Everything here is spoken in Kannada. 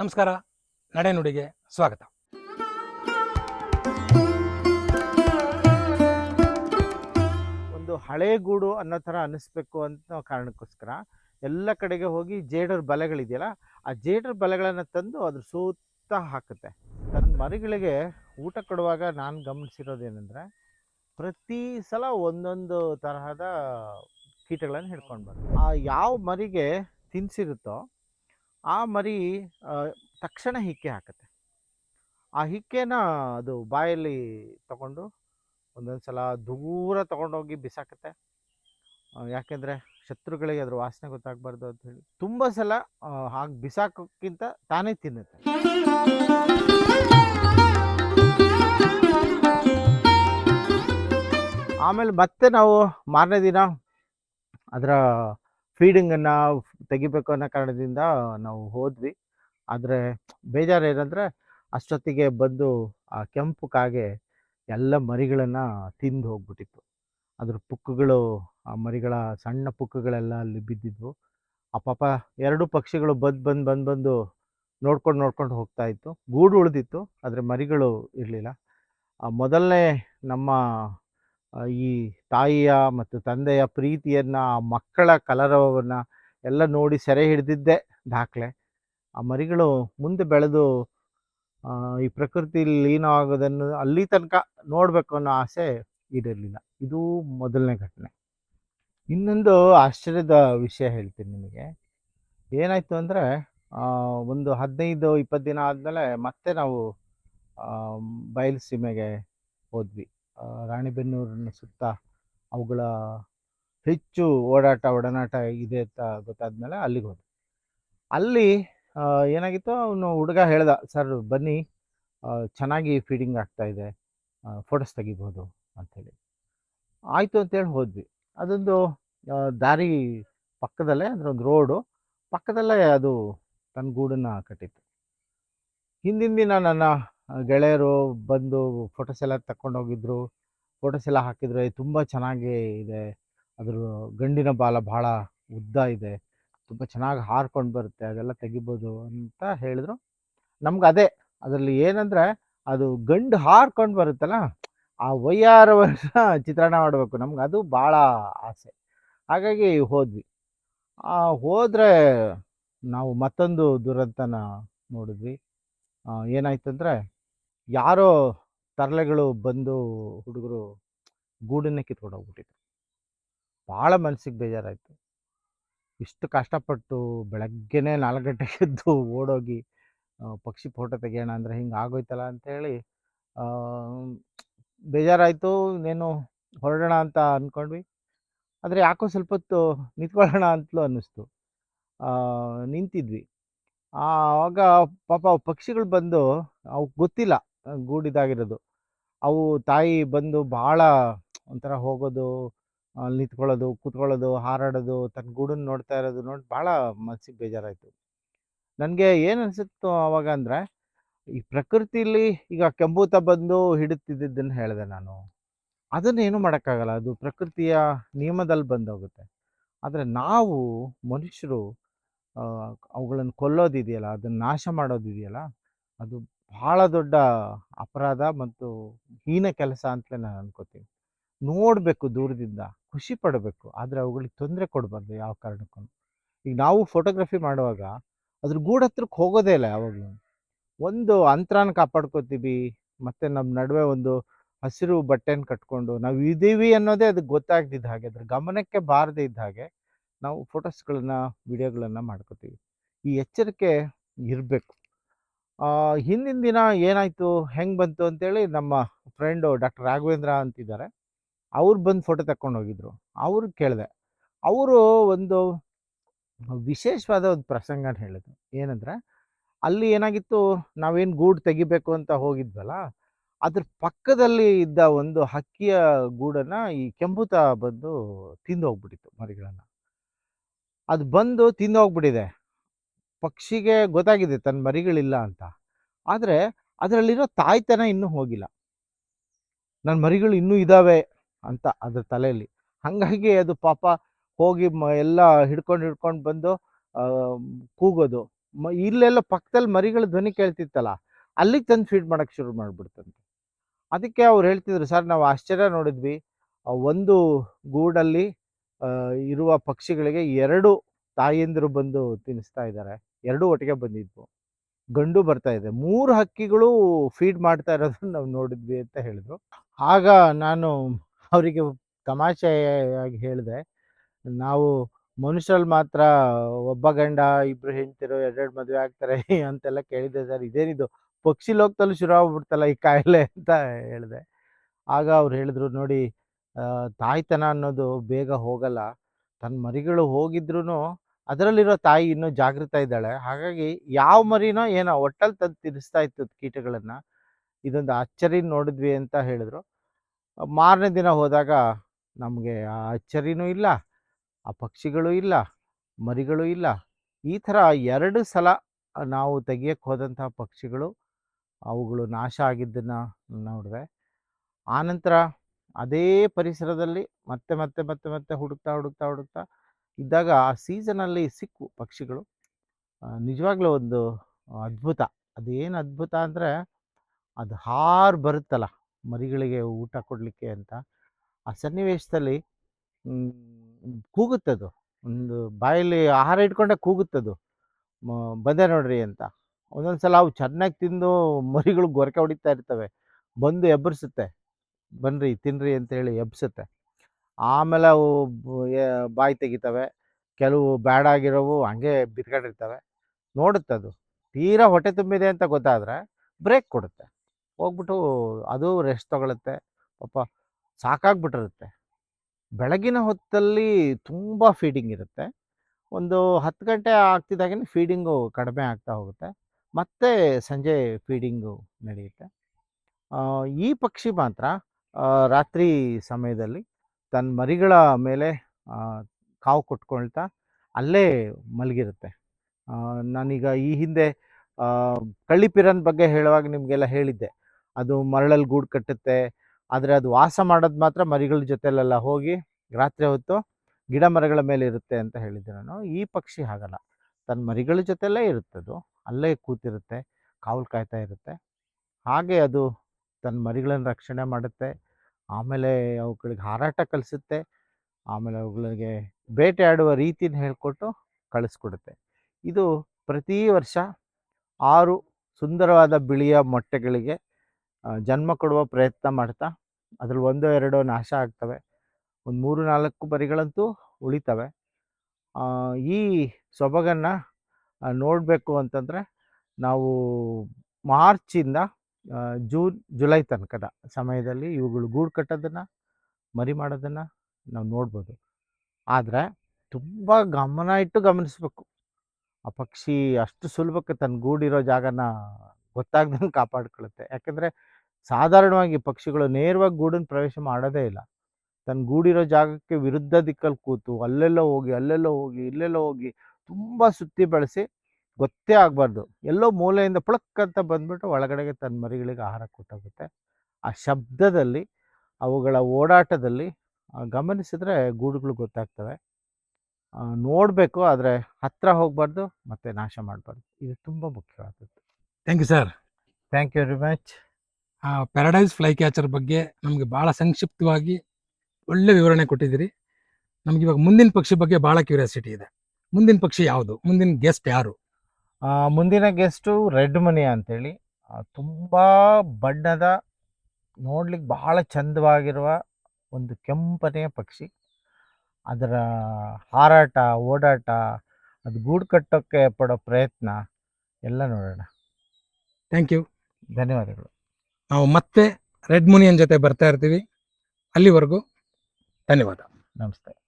ನಮಸ್ಕಾರ. ನಡೆನುಡಿಗೆ ಸ್ವಾಗತ. ಒಂದು ಹಳೆ ಗೂಡು ಅನ್ನೋ ಥರ ಅನ್ನಿಸ್ಬೇಕು ಅಂತ ಕಾರಣಕ್ಕೋಸ್ಕರ ಎಲ್ಲ ಕಡೆಗೆ ಹೋಗಿ ಜೇಡರ ಬಲೆಗಳಿದೆಯಲ್ಲ, ಆ ಜೇಡರ ಬಲೆಗಳನ್ನು ತಂದು ಅದ್ರ ಸುತ್ತ ಹಾಕುತ್ತೆ. ತನ್ನ ಮರಿಗಳಿಗೆ ಊಟ ಕೊಡುವಾಗ ನಾನು ಗಮನಿಸಿರೋದೇನೆಂದರೆ, ಪ್ರತಿ ಸಲ ಒಂದೊಂದು ತರಹದ ಕೀಟಗಳನ್ನು ಹಿಡ್ಕೊಂಡು ಬರ್ತದೆ ಆ ಯಾವ ಮರಿಗೆ ತಿನ್ಸಿರುತ್ತೋ ಆ ಮರಿ ತಕ್ಷಣ ಹಿಕ್ಕೆ ಹಾಕುತ್ತೆ. ಆ ಹಿಕ್ಕೆನ ಅದು ಬಾಯಲ್ಲಿ ತಗೊಂಡು ಒಂದೊಂದು ಸಲ ದೂರ ತಗೊಂಡೋಗಿ ಬಿಸಾಕತ್ತೆ. ಯಾಕೆಂದ್ರೆ ಶತ್ರುಗಳಿಗೆ ಅದ್ರ ವಾಸನೆ ಗೊತ್ತಾಗಬಾರ್ದು ಅಂತ ಹೇಳಿ. ತುಂಬ ಸಲ ಹಾಗೆ ಬಿಸಾಕೋಕ್ಕಿಂತ ತಾನೇ ತಿನ್ನುತ್ತೆ. ಆಮೇಲೆ ಮತ್ತೆ ನಾವು ಮಾರನೇ ದಿನ ಅದರ ಫೀಡಿಂಗನ್ನು ತೆಗಿಬೇಕು ಅನ್ನೋ ಕಾರಣದಿಂದ ನಾವು ಹೋದ್ವಿ. ಆದರೆ ಬೇಜಾರು ಏನಂದರೆ ಅಷ್ಟೊತ್ತಿಗೆ ಬಂದು ಆ ಕೆಂಪು ಕಾಗೆ ಎಲ್ಲ ಮರಿಗಳನ್ನು ತಿಂದು ಹೋಗ್ಬಿಟ್ಟಿತ್ತು. ಅದ್ರ ಪುಕ್ಕುಗಳು, ಆ ಮರಿಗಳ ಸಣ್ಣ ಪುಕ್ಕುಗಳೆಲ್ಲ ಅಲ್ಲಿ ಬಿದ್ದಿದ್ವು. ಆ ಪಾಪ ಎರಡು ಪಕ್ಷಿಗಳು ಬಂದು ಬಂದು ಬಂದು ಬಂದು ನೋಡ್ಕೊಂಡು ನೋಡ್ಕೊಂಡು ಹೋಗ್ತಾ ಇತ್ತು. ಗೂಡು ಉಳಿದಿತ್ತು, ಆದರೆ ಮರಿಗಳು ಇರಲಿಲ್ಲ. ಮೊದಲನೇ ನಮ್ಮ ಈ ತಾಯಿಯ ಮತ್ತು ತಂದೆಯ ಪ್ರೀತಿಯನ್ನು ಮಕ್ಕಳ ಕಲರವವನ್ನು ಎಲ್ಲ ನೋಡಿ ಸೆರೆ ಹಿಡಿದಿದ್ದೇ ದಾಖಲೆ. ಆ ಮರಿಗಳು ಮುಂದೆ ಬೆಳೆದು ಈ ಪ್ರಕೃತಿ ಲೀನ ಆಗೋದನ್ನು ಅಲ್ಲಿ ತನಕ ನೋಡಬೇಕು ಅನ್ನೋ ಆಸೆ ಇರಲಿಲ್ಲ ಇದು ಮೊದಲನೇ ಘಟನೆ. ಇನ್ನೊಂದು ಆಶ್ಚರ್ಯದ ವಿಷಯ ಹೇಳ್ತೀನಿ ನಿಮಗೆ. ಏನಾಯಿತು ಅಂದರೆ ಒಂದು ಹದಿನೈದು, ಇಪ್ಪತ್ತು ದಿನ ಆದಮೇಲೆ ಮತ್ತೆ ನಾವು ಬಯಲು ಸೀಮೆಗೆ ಹೋದ್ವಿ. ರಾಣಿಬೆನ್ನೂರಿನ ಸುತ್ತ ಅವುಗಳ ಹೆಚ್ಚು ಓಡಾಟ, ಒಡನಾಟ ಇದೆ ಅಂತ ಗೊತ್ತಾದ್ಮೇಲೆ ಅಲ್ಲಿಗೆ ಹೋದೆ. ಅಲ್ಲಿ ಏನಾಗಿತ್ತು, ಅವನು ಹುಡುಗ ಹೇಳ್ದ, ಸರ್, ಬನ್ನಿ ಚೆನ್ನಾಗಿ ಫೀಡಿಂಗ್ ಆಗ್ತಾ ಇದೆ ಫೋಟೋಸ್ ತೆಗಿಬೋದು ಅಂಥೇಳಿ ಆಯಿತು ಅಂತೇಳಿ ಹೋದ್ವಿ. ಅದೊಂದು ದಾರಿ ಪಕ್ಕದಲ್ಲೇ ಅಂದರೆ ಒಂದು ರೋಡು, ಪಕ್ಕದಲ್ಲೇ ಅದು ತನ್ನ ಗೂಡನ್ನು ಕಟ್ಟಿತ್ತು. ಹಿಂದಿನ ದಿನ ನನ್ನ ಗೆಳೆಯರು ಬಂದು ಫೋಟೋಸ್ ಎಲ್ಲ ತಗೊಂಡೋಗಿದ್ರು ಫೋಟೋಸ್ ಎಲ್ಲ ಹಾಕಿದ್ರೆ ತುಂಬ ಚೆನ್ನಾಗಿ ಇದೆ. ಅದ್ರ ಗಂಡಿನ ಬಾಲ ಭಾಳ ಉದ್ದ ಇದೆ. ತುಂಬ ಚೆನ್ನಾಗಿ ಹಾರ್ಕೊಂಡು ಬರುತ್ತೆ. ಅದೆಲ್ಲ ತೆಗಿಬೋದು ಅಂತ ಹೇಳಿದ್ರು. ನಮ್ಗೆ ಅದೇ ಅದರಲ್ಲಿ ಏನಂದರೆ ಅದು ಗಂಡು ಹಾರ್ಕೊಂಡು ಬರುತ್ತಲ್ಲ, ಆ ವಯ್ಯಾರವನ್ನು ಚಿತ್ರಣ ಮಾಡಬೇಕು. ನಮ್ಗೆ ಅದು ಭಾಳ ಆಸೆ. ಹಾಗಾಗಿ ಹೋದ್ವಿ. ಹೋದ್ರೆ ನಾವು ಮತ್ತೊಂದು ದುರಂತನ ನೋಡಿದ್ವಿ. ಏನಾಯ್ತಂದ್ರೆ ಯಾರೋ ತರಲೆಗಳು ಬಂದು ಹುಡುಗರು ಗೂಡನ್ನೇ ಕಿತ್ಕೊಂಡು ಹೋಗ್ಬಿಟ್ಟಿದ್ರು. ಭಾಳ ಮನಸ್ಸಿಗೆ ಬೇಜಾರಾಯಿತು. ಇಷ್ಟು ಕಷ್ಟಪಟ್ಟು ಬೆಳಗ್ಗೆನೇ ನಾಲ್ಕು ಗಂಟೆಗೆ ಎದ್ದು ಓಡೋಗಿ ಪಕ್ಷಿ ಫೋಟೋ ತೆಗೆಯೋಣ ಅಂದರೆ ಹಿಂಗೆ ಆಗೋಯ್ತಲ್ಲ ಅಂಥೇಳಿ ಬೇಜಾರಾಯಿತು. ಇನ್ನೇನು ಹೊರಡೋಣ ಅಂತ ಅಂದ್ಕೊಂಡ್ವಿ ಆದರೆ ಯಾಕೋ ಸ್ವಲ್ಪ ಹೊತ್ತು ನಿಂತ್ಕೊಳ್ಳೋಣ ಅಂತಲೂ ಅನ್ನಿಸ್ತು. ನಿಂತಿದ್ವಿ. ಆವಾಗ ಪಾಪ ಪಕ್ಷಿಗಳು ಬಂದು ಅವಕ್ಕೆ ಗೊತ್ತಿಲ್ಲ. ಗೂಡಿದಾಗಿರೋದು ಅವು ತಾಯಿ ಬಂದು ಭಾಳ ಒಂಥರ ಹೋಗೋದು ಅಲ್ಲಿ ನಿಂತ್ಕೊಳ್ಳೋದು, ಕೂತ್ಕೊಳ್ಳೋದು, ಹಾರಾಡೋದು, ತನ್ನ ಗೂಡನ್ನು ನೋಡ್ತಾ ಇರೋದು ನೋಡಿ ಭಾಳ ಮನಸ್ಸಿಗೆ ಬೇಜಾರಾಯಿತು. ನನಗೆ ಏನು ಅನಿಸುತ್ತೋ ಅವಾಗ ಅಂದರೆ, ಈ ಪ್ರಕೃತಿಲಿ ಈಗ ಕೆಂಬೂತ ಬಂದು ಹಿಡಿತಿದ್ದದ್ದನ್ನು ಹೇಳಿದೆ ನಾನು. ಅದನ್ನೇನು ಮಾಡೋಕ್ಕಾಗಲ್ಲ, ಅದು ಪ್ರಕೃತಿಯ ನಿಯಮದಲ್ಲಿ ಬಂದೋಗುತ್ತೆ. ಆದರೆ ನಾವು ಮನುಷ್ಯರು ಅವುಗಳನ್ನು ಕೊಲ್ಲೋದಿದೆಯಲ್ಲ, ಅದನ್ನು ನಾಶ ಮಾಡೋದಿದೆಯಲ್ಲ, ಅದು ಭಾಳ ದೊಡ್ಡ ಅಪರಾಧ ಮತ್ತು ಹೀನ ಕೆಲಸ ಅಂತಲೇ ನಾನು ಅನ್ಕೋತೀನಿ. ನೋಡಬೇಕು ದೂರದಿಂದ, ಖುಷಿ ಪಡಬೇಕು, ಆದರೆ ಅವುಗಳಿಗೆ ತೊಂದರೆ ಕೊಡಬಾರ್ದು ಯಾವ ಕಾರಣಕ್ಕೂ. ಈಗ ನಾವು ಫೋಟೋಗ್ರಫಿ ಮಾಡುವಾಗ ಅದ್ರ ಗೂಡ ಹತ್ರಕ್ಕೆ ಹೋಗೋದೇ ಇಲ್ಲ ಯಾವಾಗಲೂ. ಒಂದು ಅಂತರಾನ ಕಾಪಾಡ್ಕೋತೀವಿ, ಮತ್ತು ನಮ್ಮ ನಡುವೆ ಒಂದು ಹಸಿರು ಬಟ್ಟೆನ ಕಟ್ಕೊಂಡು ನಾವು ಇದ್ದೀವಿ ಅನ್ನೋದೇ ಅದಕ್ಕೆ ಗೊತ್ತಾಗ್ದಿದ್ದ ಹಾಗೆ, ಅದ್ರ ಗಮನಕ್ಕೆ ಬಾರದೇ ಇದ್ದ ಹಾಗೆ ನಾವು ಫೋಟೋಸ್ಗಳನ್ನ ವಿಡಿಯೋಗಳನ್ನು ಮಾಡ್ಕೋತೀವಿ. ಈ ಎಚ್ಚರಿಕೆ ಇರಬೇಕು. ಹಿಂದಿನ ದಿನ ಏನಾಯಿತು, ಹೆಂಗೆ ಬಂತು ಅಂತೇಳಿ ನಮ್ಮ ಫ್ರೆಂಡು ಡಾಕ್ಟರ್ ರಾಘವೇಂದ್ರ ಅಂತಿದ್ದಾರೆ. ಅವ್ರು ಬಂದು ಫೋಟೋ ತಕೊಂಡು ಹೋಗಿದ್ರು. ಅವ್ರು ಕೇಳಿದೆ. ಅವರು ಒಂದು ವಿಶೇಷವಾದ ಒಂದು ಪ್ರಸಂಗನ ಹೇಳಿದ್ರು. ಏನಂದರೆ, ಅಲ್ಲಿ ಏನಾಗಿತ್ತು, ನಾವೇನು ಗೂಡು ತೆಗಿಬೇಕು ಅಂತ ಹೋಗಿದ್ವಲ್ಲ, ಅದ್ರ ಪಕ್ಕದಲ್ಲಿ ಇದ್ದ ಒಂದು ಹಕ್ಕಿಯ ಗೂಡನ್ನು ಈ ಕೆಂಪುತ ಬಂದು ತಿಂದು ಹೋಗ್ಬಿಟ್ಟಿತ್ತು ಮರಿಗಳನ್ನು. ಅದು ಬಂದು ತಿಂದು ಹೋಗ್ಬಿಟ್ಟಿದೆ ಪಕ್ಷಿಗೆ ಗೊತ್ತಾಗಿದೆ ತನ್ನ ಮರಿಗಳಿಲ್ಲ ಅಂತ. ಆದರೆ ಅದರಲ್ಲಿರೋ ತಾಯ್ತನ ಇನ್ನೂ ಹೋಗಿಲ್ಲ. ನನ್ನ ಮರಿಗಳು ಇನ್ನೂ ಇದ್ದಾವೆ ಅಂತ ಅದ್ರ ತಲೆಯಲ್ಲಿ. ಹಾಗಾಗಿ ಅದು ಪಾಪ ಹೋಗಿ ಮ ಎಲ್ಲ ಹಿಡ್ಕೊಂಡು ಹಿಡ್ಕೊಂಡು ಬಂದು ಕೂಗೋದು. ಮ ಇಲ್ಲೆಲ್ಲ ಪಕ್ಕದಲ್ಲಿ ಮರಿಗಳ ಧ್ವನಿ ಕೇಳ್ತಿತ್ತಲ್ಲ, ಅಲ್ಲಿಗೆ ತಂದು ಫೀಡ್ ಮಾಡೋಕ್ಕೆ ಶುರು ಮಾಡಿಬಿಡ್ತಂತೆ. ಅದಕ್ಕೆ ಅವ್ರು ಹೇಳ್ತಿದ್ರು, ಸರ್, ನಾವು ಆಶ್ಚರ್ಯ ನೋಡಿದ್ವಿ. ಒಂದು ಗೂಡಲ್ಲಿ ಇರುವ ಪಕ್ಷಿಗಳಿಗೆ ಎರಡು ತಾಯಂದಿರು ಬಂದು ತಿನ್ನಿಸ್ತಾ ಇದ್ದಾರೆ ಎರಡೂ ಒಟ್ಟಿಗೆ ಬಂದಿದ್ವು. ಗಂಡು ಬರ್ತಾ ಇದೆ ಮೂರು ಹಕ್ಕಿಗಳು ಫೀಡ್ ಮಾಡ್ತಾ ಇರೋದನ್ನ ನಾವು ನೋಡಿದ್ವಿ ಅಂತ ಹೇಳಿದ್ರು. ಆಗ ನಾನು ಅವರಿಗೆ ತಮಾಷೆಯಾಗಿ ಹೇಳಿದೆ, ನಾವು ಮನುಷ್ಯರಲ್ಲಿ ಮಾತ್ರ ಒಬ್ಬ ಗಂಡ, ಇಬ್ರು ಹೆಂಡ್ತಿರು, ಎರಡೆರಡು ಮದುವೆ ಆಗ್ತಾರೆ ಅಂತೆಲ್ಲ ಕೇಳಿದ್ದೆ ಸರ್. ಇದೇನಿದು? ಪಕ್ಷಿ ಲೋಕದಲ್ಲೂ ಶುರು ಆಗ್ಬಿಡ್ತಲ್ಲ ಈ ಕಾಯಿಲೆ? ಅಂತ ಹೇಳಿದೆ. ಆಗ ಅವ್ರು ಹೇಳಿದ್ರು, ನೋಡಿ ತಾಯ್ತನ ಅನ್ನೋದು ಬೇಗ ಹೋಗಲ್ಲ. ತನ್ನ ಮರಿಗಳು ಹೋಗಿದ್ರು ಅದರಲ್ಲಿರೋ ತಾಯಿ ಇನ್ನೂ ಜಾಗೃತ ಇದ್ದಾಳೆ. ಹಾಗಾಗಿ ಯಾವ ಮರಿನೋ ಏನೋ ಒಟ್ಟಲ್ಲಿ ತಂದು ತಿರ್ಸ್ತಾ ಇತ್ತು ಕೀಟಗಳನ್ನು. ಇದೊಂದು ಅಚ್ಚರಿ ನೋಡಿದ್ವಿ ಅಂತ ಹೇಳಿದ್ರು. ಮಾರನೇ ದಿನ ಹೋದಾಗ ನಮಗೆ ಆ ಅಚ್ಚರಿನೂ ಇಲ್ಲ, ಆ ಪಕ್ಷಿಗಳು ಇಲ್ಲ, ಮರಿಗಳು ಇಲ್ಲ. ಈ ಥರ ಎರಡು ಸಲ ನಾವು ತೆಗಿಯಕ್ಕೆ ಹೋದಂತಹ ಪಕ್ಷಿಗಳು ಅವುಗಳು ನಾಶ ಆಗಿದ್ದನ್ನು ನೋಡಿದೆ. ಆನಂತರ ಅದೇ ಪರಿಸರದಲ್ಲಿ ಮತ್ತೆ ಮತ್ತೆ ಮತ್ತೆ ಮತ್ತೆ ಹುಡುಕ್ತಾ ಹುಡುಕ್ತಾ ಹುಡುಕ್ತಾ ಇದ್ದಾಗ ಆ ಸೀಸನಲ್ಲಿ ಸಿಕ್ಕು ಪಕ್ಷಿಗಳು. ನಿಜವಾಗ್ಲೂ ಒಂದು ಅದ್ಭುತ. ಅದೇನು ಅದ್ಭುತ ಅಂದರೆ ಅದು ಹಾರು ಬರುತ್ತಲ್ಲ, ಮರಿಗಳಿಗೆ ಊಟ ಕೊಡಲಿಕ್ಕೆ ಅಂತ. ಆ ಸನ್ನಿವೇಶದಲ್ಲಿ ಕೂಗುತ್ತದು. ಒಂದು ಬಾಯಲ್ಲಿ ಆಹಾರ ಇಟ್ಕೊಂಡೆ ಕೂಗುತ್ತದು. ಬಂದೆ ನೋಡ್ರಿ ಅಂತ. ಒಂದೊಂದು ಸಲ ಅವು ಚೆನ್ನಾಗಿ ತಿಂದು ಮರಿಗಳು ಗೊರಕೆ ಹೊಡಿತಾ ಇರ್ತವೆ. ಬಂದು ಎಬ್ಬರಿಸುತ್ತೆ ಬನ್ರಿ, ತಿನ್ರಿ ಅಂತೇಳಿ ಎಬ್ಸುತ್ತೆ. ಆಮೇಲೆ ಅವು ಬಾಯಿ ತೆಗಿತವೆ. ಕೆಲವು ಬ್ಯಾಡ್ ಆಗಿರೋವು ಹಂಗೆ ಬಿತ್ಕೊಂಡಿರ್ತವೆ ನೋಡುತ್ತೆ ಅದು. ತೀರಾ ಹೊಟ್ಟೆ ತುಂಬಿದೆ ಅಂತ ಗೊತ್ತಾದರೆ ಬ್ರೇಕ್ ಕೊಡುತ್ತೆ. ಹೋಗ್ಬಿಟ್ಟು ಅದು ರೆಸ್ಟ್ ತಗೊಳುತ್ತೆ. ಪಾಪ ಸಾಕಾಗ್ಬಿಟ್ಟಿರುತ್ತೆ. ಬೆಳಗಿನ ಹೊತ್ತಲ್ಲಿ ತುಂಬ ಫೀಡಿಂಗ್ ಇರುತ್ತೆ. ಒಂದು ಹತ್ತು ಗಂಟೆ ಆಗ್ತಿದ್ದಾಗೆ ಫೀಡಿಂಗು ಕಡಿಮೆ ಆಗ್ತಾ ಹೋಗುತ್ತೆ. ಮತ್ತೆ ಸಂಜೆ ಫೀಡಿಂಗು ನಡೆಯುತ್ತೆ. ಈ ಪಕ್ಷಿ ಮಾತ್ರ ರಾತ್ರಿ ಸಮಯದಲ್ಲಿ ತನ್ನ ಮರಿಗಳ ಮೇಲೆ ಕಾವು ಕೊಟ್ಕೊಳ್ತಾ ಅಲ್ಲೇ ಮಲಗಿರುತ್ತೆ. ನಾನೀಗ ಈ ಹಿಂದೆ ಕಳ್ಳಿಪಿರನ್ ಬಗ್ಗೆ ಹೇಳುವಾಗ ನಿಮಗೆಲ್ಲ ಹೇಳಿದ್ದೆ. ಅದು ಮರಳಲ್ಲಿ ಗೂಡು ಕಟ್ಟುತ್ತೆ, ಆದರೆ ಅದು ವಾಸ ಮಾಡೋದು ಮಾತ್ರ ಮರಿಗಳ ಜೊತೆಲೆಲ್ಲ. ಹೋಗಿ ರಾತ್ರಿ ಹೊತ್ತು ಗಿಡ ಮರಗಳ ಮೇಲೆ ಇರುತ್ತೆ ಅಂತ ಹೇಳಿದ್ದೆ ನಾನು. ಈ ಪಕ್ಷಿ ಹಾಗಲ್ಲ. ತನ್ನ ಮರಿಗಳ ಜೊತೆಲೇ ಇರುತ್ತದು ಅಲ್ಲೇ ಕೂತಿರುತ್ತೆ, ಕಾವಲು ಕಾಯ್ತಾ ಇರುತ್ತೆ. ಹಾಗೆ ಅದು ತನ್ನ ಮರಿಗಳನ್ನು ರಕ್ಷಣೆ ಮಾಡುತ್ತೆ. ಆಮೇಲೆ ಅವುಗಳಿಗೆ ಹಾರಾಟ ಕಲಿಸುತ್ತೆ. ಆಮೇಲೆ ಅವುಗಳಿಗೆ ಬೇಟೆಯಾಡುವ ರೀತಿನ ಹೇಳಿಕೊಟ್ಟು ಕಳಿಸ್ಕೊಡುತ್ತೆ. ಇದು ಪ್ರತಿ ವರ್ಷ ಆರು ಸುಂದರವಾದ ಬಿಳಿಯ ಮೊಟ್ಟೆಗಳಿಗೆ ಜನ್ಮ ಕೊಡುವ ಪ್ರಯತ್ನ ಮಾಡ್ತಾ ಅದ್ರಲ್ಲಿ ಒಂದೋ ಎರಡೋ ನಾಶ ಆಗ್ತವೆ. ಒಂದು ಮೂರು ನಾಲ್ಕು ಬರಿಗಳಂತೂ ಉಳಿತವೆ. ಈ ಸೊಬಗನ್ನು ನೋಡಬೇಕು ಅಂತಂದರೆ ನಾವು ಮಾರ್ಚಿಂದ ಜೂನ್, ಜುಲೈ ತನಕದ ಸಮಯದಲ್ಲಿ ಇವುಗಳು ಗೂಡು ಕಟ್ಟೋದನ್ನು, ಮರಿ ಮಾಡೋದನ್ನು ನಾವು ನೋಡ್ಬೋದು. ಆದರೆ ತುಂಬ ಗಮನ ಇಟ್ಟು ಗಮನಿಸಬೇಕು. ಆ ಪಕ್ಷಿ ಅಷ್ಟು ಸುಲಭಕ್ಕೆ ತನ್ನ ಗೂಡಿರೋ ಜಾಗನ ಗೊತ್ತಾಗ್ದಂಗೆ ಕಾಪಾಡ್ಕೊಳ್ಳುತ್ತೆ ಯಾಕೆಂದರೆ ಸಾಧಾರಣವಾಗಿ ಪಕ್ಷಿಗಳು ನೇರವಾಗಿ ಗೂಡನ್ನು ಪ್ರವೇಶ ಮಾಡೋದೇ ಇಲ್ಲ. ತನ್ನ ಗೂಡಿರೋ ಜಾಗಕ್ಕೆ ವಿರುದ್ಧ ದಿಕ್ಕಲ್ಲಿ ಕೂತು, ಅಲ್ಲೆಲ್ಲೋ ಹೋಗಿ ಅಲ್ಲೆಲ್ಲೋ ಹೋಗಿ, ಇಲ್ಲೆಲ್ಲೋ ಹೋಗಿ ತುಂಬ ಸುತ್ತಿ ಬೆಳೆಸಿ ಗೊತ್ತೇ ಆಗಬಾರ್ದು. ಎಲ್ಲೋ ಮೂಲೆಯಿಂದ ಪುಳಕ್ ಅಂತ ಬಂದ್ಬಿಟ್ಟು ಒಳಗಡೆಗೆ ತನ್ನ ಮರಿಗಳಿಗೆ ಆಹಾರ ಕೊಟ್ಟೋಗುತ್ತೆ. ಆ ಶಬ್ದದಲ್ಲಿ ಅವುಗಳ ಓಡಾಟದಲ್ಲಿ ಗಮನಿಸಿದ್ರೆ ಗೂಡುಗಳು ಗೊತ್ತಾಗ್ತವೆ. ನೋಡಬೇಕು ಆದರೆ ಹತ್ರ ಹೋಗಬಾರ್ದು ಮತ್ತು ನಾಶ ಮಾಡಬಾರ್ದು. ಇದು ತುಂಬ ಮುಖ್ಯವಾದದ್ದು. Thank you sir. Thank you very much. Paradise flycatcher ಬಗ್ಗೆ ನಮಗೆ ಭಾಳ ಸಂಕ್ಷಿಪ್ತವಾಗಿ ಒಳ್ಳೆ ವಿವರಣೆ ಕೊಟ್ಟಿದ್ದೀರಿ. ನಮ್ಗೆ ಇವಾಗ ಮುಂದಿನ ಪಕ್ಷಿ ಬಗ್ಗೆ ಭಾಳ ಕ್ಯೂರಿಯಾಸಿಟಿ ಇದೆ. ಮುಂದಿನ ಪಕ್ಷಿ ಯಾವುದು? ಮುಂದಿನ ಗೆಸ್ಟ್ ಯಾರು? ಮುಂದಿನ ಗೆಸ್ಟು ರೆಡ್ ಮನಿ ಅಂಥೇಳಿ ತುಂಬ ಬಣ್ಣದ ನೋಡ್ಲಿಕ್ಕೆ ಬಹಳ ಚಂದವಾಗಿರುವ ಒಂದು ಕೆಂಪನೆಯ ಪಕ್ಷಿ. ಅದರ ಹಾರಾಟ ಓಡಾಟ ಅದು ಗೂಡು ಕಟ್ಟೋಕ್ಕೆ ಪಡೋ ಪ್ರಯತ್ನ ಎಲ್ಲ ನೋಡೋಣ. ಥ್ಯಾಂಕ್ ಯು ಧನ್ಯವಾದಗಳು. ನಾವು ಮತ್ತೆ ರೆಡ್ ಮುನಿಯನ್ ಜೊತೆ ಬರ್ತಾ ಇರ್ತೀವಿ. ಅಲ್ಲಿವರೆಗೂ ಧನ್ಯವಾದ. ನಮಸ್ತೆ.